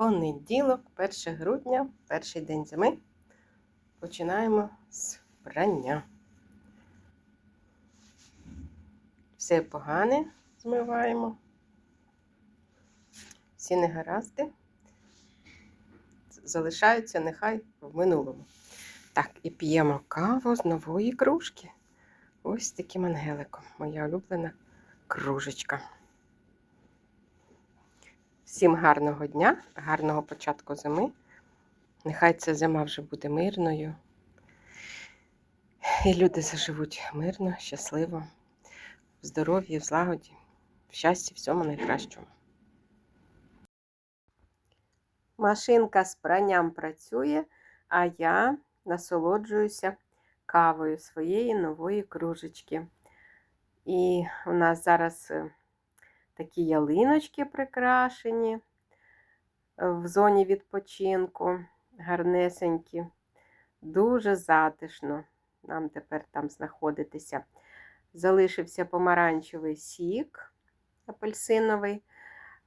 Понеділок, 1 грудня, перший день зими. Починаємо з прання. Все погане змиваємо. Всі негаразди залишаються нехай в минулому. Так, і п'ємо каву з нової кружки. Ось таким ангеликом. Моя улюблена кружечка. Всім гарного дня, гарного початку зими. Нехай ця зима вже буде мирною. І люди заживуть мирно, щасливо, в здоров'ї, в злагоді, в щасті, всьому найкращому. Машинка з пранням працює, а я насолоджуюся кавою своєї нової кружечки. І у нас зараз е, такі ялиночки прикрашені е, в зоні відпочинку, гарнесенькі, дуже затишно нам тепер там знаходитися. Залишився помаранчевий сік, апельсиновий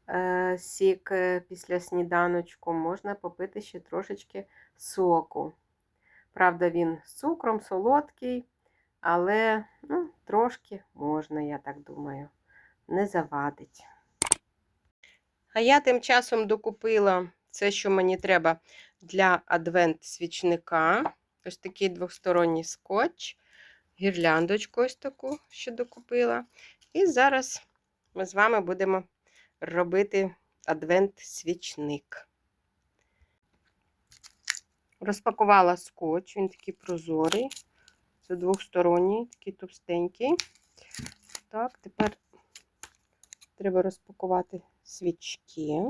е, сік е, після сніданочку. Можна попити ще трошечки соку. Правда, він з цукром солодкий, але ну, трошки можна, я так думаю не завадить. А я тим часом докупила все, що мені треба для адвент-свічника. Ось такий двосторонній скотч, гірляндочку ось таку, що докупила. І зараз ми з вами будемо робити адвент-свічник. Розпакувала скотч, він такий прозорий. Це двосторонній, такий товстенький. Так, тепер Треба розпакувати свічки.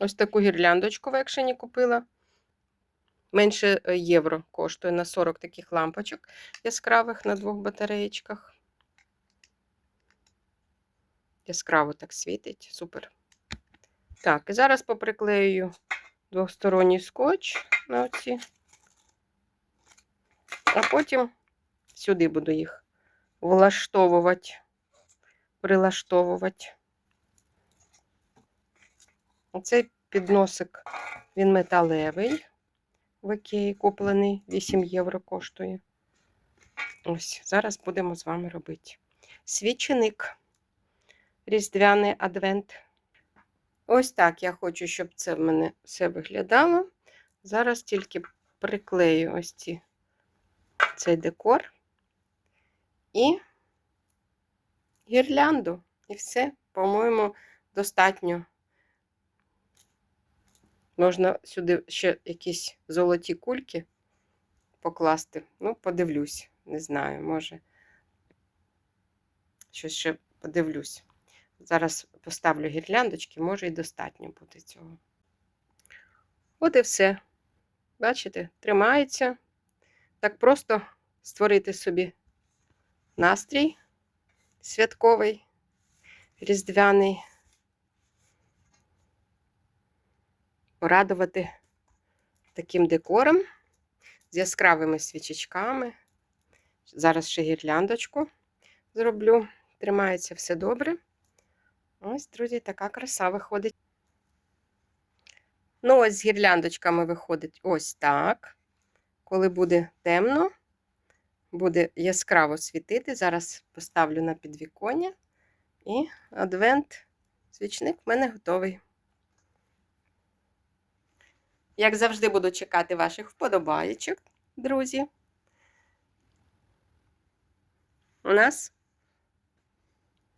Ось таку гірляндочку в екшені купила. Менше е, євро коштує на 40 таких лампочок яскравих на двох батареєчках. Яскраво так світить, супер. Так, і зараз поприклею двосторонній скотч на оці, а потім сюди буду їх влаштовувати, прилаштовувати. Оцей підносик, він металевий в Ікеї куплений, 8 євро коштує. Ось, зараз будемо з вами робити. Свіченик, різдвяний адвент. Ось так я хочу, щоб це в мене все виглядало. Зараз тільки приклею ось ці, цей декор і гірлянду. І все, по-моєму, достатньо. Можна сюди ще якісь золоті кульки покласти. Ну, подивлюсь, не знаю, може. Щось ще подивлюсь. Зараз поставлю гірляндочки, може і достатньо буде цього. От і все. Бачите, тримається. Так просто створити собі настрій святковий, різдвяний. порадувати таким декором з яскравими свічечками. Зараз ще гірляндочку зроблю. Тримається все добре. Ось, друзі, така краса виходить. Ну, ось з гірляндочками виходить ось так. Коли буде темно, буде яскраво світити. Зараз поставлю на підвіконня. І адвент, свічник в мене готовий. Як завжди, буду чекати ваших вподобаєчок, друзі. У нас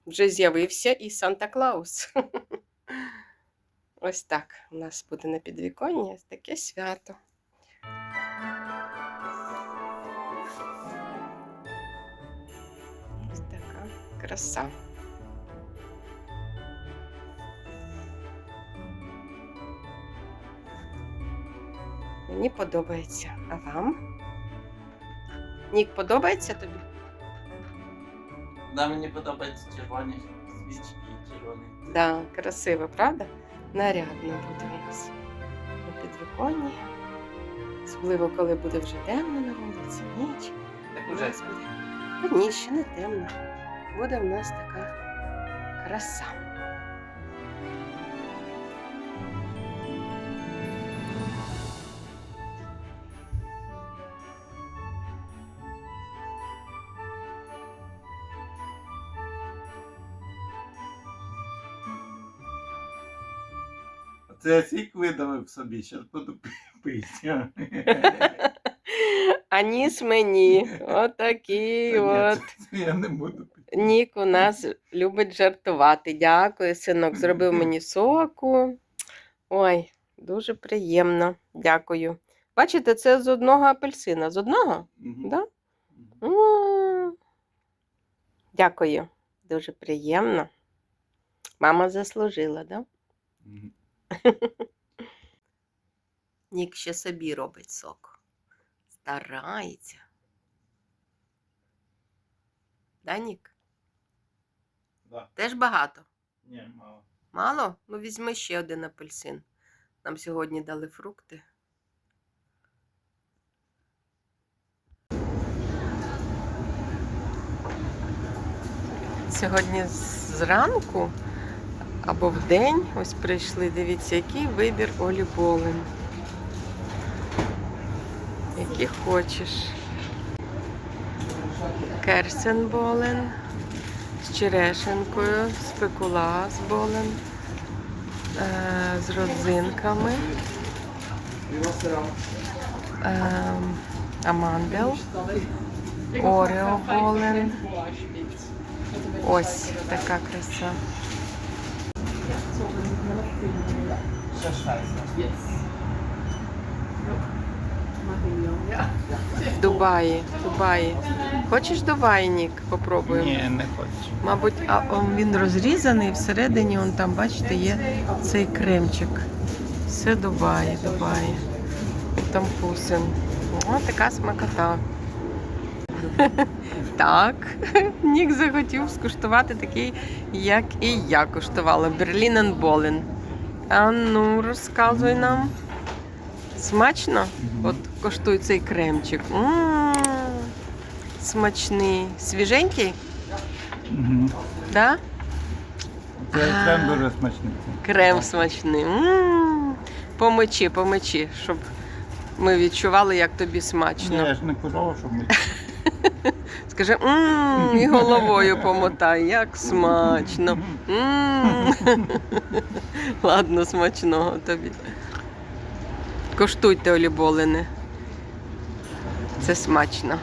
вже з'явився і Санта Клаус. Ось так у нас буде на підвіконні таке свято. Ось така краса. Мені подобається. А вам? Нік, подобається тобі? Да, мені подобаються червоні свічки і червоний. Да, красиво, правда? Нарядно буде у нас на підвіконні. Особливо, коли буде вже темно на вулиці, ніч. Так уже буде. Та ні, ще не темно. Буде в нас така краса. Це сік видавив собі, зараз буду пити. А ніс мені. Отакий от. Я не буду пити. Нік у нас любить жартувати. Дякую, синок. Зробив мені соку. Ой, дуже приємно. Дякую. Бачите, це з одного апельсина. З одного? Да? Дякую. Дуже приємно. Мама заслужила, да? Мгм. Нік ще собі робить сок. Старається. Да, Нік? Да. Теж багато. Ні, мало. Мало? Ну, візьми ще один апельсин. Нам сьогодні дали фрукти. Сьогодні зранку або в день ось прийшли. Дивіться, який вибір Олі Болен. Які хочеш. Керсенболен з черешенкою, спекула з болен, е, з родзинками, е, амандел, орео болен. Ось така краса. Дубаї, Дубаї. Хочеш Дубаї, Нік? Попробуємо. Ні, не хочу. Мабуть, а он, він розрізаний, всередині он там, бачите, є цей кремчик. Все Дубаї, Дубаї. Там вкусен. О, така смакота. Так, Нік захотів скуштувати такий, як і я куштувала. Берлінен Болен. А ну, розказуй нам. Смачно? От коштує цей кремчик. М, Смачний. Свіженький? Да? Це крем дуже смачний. Крем смачний. М, Помочи, помочи, щоб ми відчували, як тобі Ні, смачно. я ж не казав, що ми. Скажи, мм, і головою помотай, як смачно. Ладно, смачного тобі. Коштуйте оліболини. Це смачно.